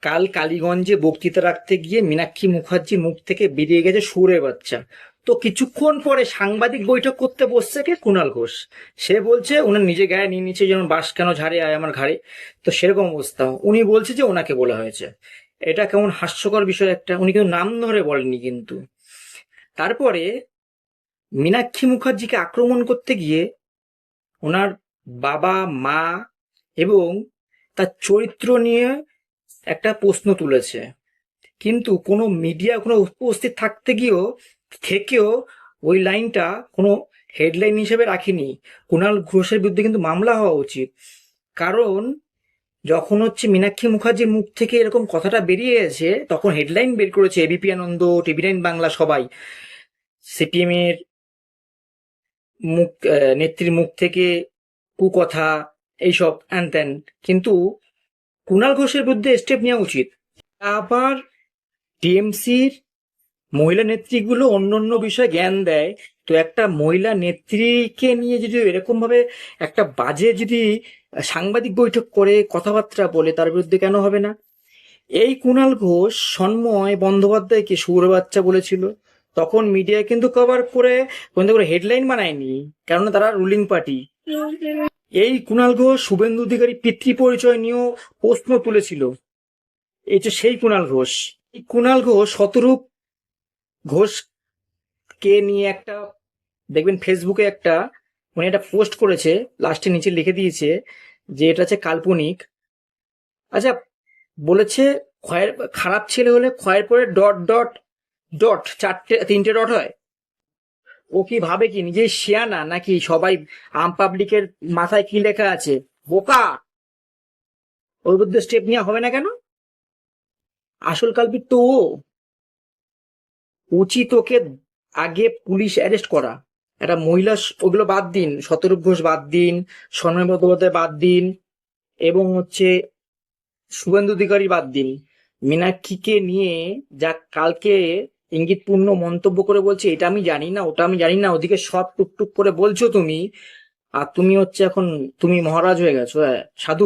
কাল কালীগঞ্জে বক্তৃতা রাখতে গিয়ে মীনাক্ষী মুখার্জির মুখ থেকে বেরিয়ে গেছে সুরের বাচ্চা। তো কিছুক্ষণ পরে সাংবাদিক বৈঠক করতে বসছে কে? কুণাল ঘোষ। সে বলছে, উনি নিজে গায়ে নিয়ে নিচ্ছে যেমন বাস কেন ঝাড়ে, আয় আমার ঘাড়ে। তো সেরকম অবস্থা। উনি বলছে যে ওনাকে বলা হয়েছে। এটা কেমন হাস্যকর বিষয় একটা। উনি কিন্তু নাম ধরে বলেননি কিন্তু। তারপরে মীনাক্ষী মুখার্জিকে আক্রমণ করতে গিয়ে ওনার বাবা, মা এবং তার চরিত্র নিয়ে একটা প্রশ্ন তুলেছে। কিন্তু কোনো মিডিয়া কোনো উপস্থিত থাকতে গিয়েও, থেকেও ওই লাইনটা কোনো হেডলাইন হিসেবে রাখিনি। কুণাল ঘোষের বিরুদ্ধে কিন্তু মামলা হওয়া উচিত। কারণ যখন হচ্ছে মীনাক্ষী মুখার্জির মুখ থেকে এরকম কথাটা বেরিয়ে গেছে তখন হেডলাইন বের করেছে ABP Ananda TV nine Bangla সবাই। সিপিএম এর মুখ নেত্রীর মুখ থেকে কুকথা, এইসব হ্যান ত্যান কিন্তু কুণাল ঘোষের বিরুদ্ধে স্টেপ নেওয়া উচিত। আবার টিএমসির মহিলা নেত্রীগুলো অন্য অন্য বিষয়ে জ্ঞান দেয়। তো একটা মহিলা নেত্রীকে নিয়ে যদি এরকম ভাবে একটা বাজে যদি সাংবাদিক বৈঠক করে, কথাবার্তা বলে, তার বিরুদ্ধে কেন হবে না? এই কুণাল ঘোষ সন্ময় বন্দ্যোপাধ্যায়কে সুর বাচ্চা বলেছিল। তখন মিডিয়া কিন্তু কভার করে করে হেডলাইন বানায়নি। কেননা তারা রুলিং পার্টি এই কুণাল ঘোষ শুভেন্দু অধিকারী পিতৃ পরিচয় নিয়েও প্রশ্ন তুলেছিল। এই যে সেই কুণাল ঘোষ, এই কুণাল ঘোষ শতরূপ ঘোষ কে নিয়ে একটা, দেখবেন ফেসবুকে একটা, উনি একটা পোস্ট করেছে, লাস্টে নিচে লিখে দিয়েছে যে এটা হচ্ছে কাল্পনিক। আচ্ছা বলেছে ক্ষয়ের, খারাপ ছেলে হলে ক্ষয়ের পরে ডট ডট ডট, চারটে, তিনটে ডট হয়। ও কি ভাবে কি, নিজেই শিয়ানা নাকি সবাই আম পাবলিকের মাথায় কি লেখা আছে? বোকা! ওর বিরুদ্ধে স্টেপ নেওয়া হবে না কেন? আসল কাল্পিত তো ও। উচিত ওকে আগে পুলিশ অ্যারেস্ট করা। একটা মহিলা ওগুলো বাদ দিন। শতরূপ ঘোষ বাদ দিন সন্ময় বন্দ্যোপাধ্যায় বাদ দিন, এবং হচ্ছে শুভেন্দু অধিকারী বাদ দিন। মীনাক্ষীকে নিয়ে যা কালকে ইঙ্গিতপূর্ণ মন্তব্য করে বলছে, এটা আমি জানি না, ওটা আমি জানি না, ওদিকে সব টুকটুক করে বলছো তুমি। আর তুমি হচ্ছে এখন, তুমি মহারাজ হয়ে গেছো হ্যাঁ সাধু।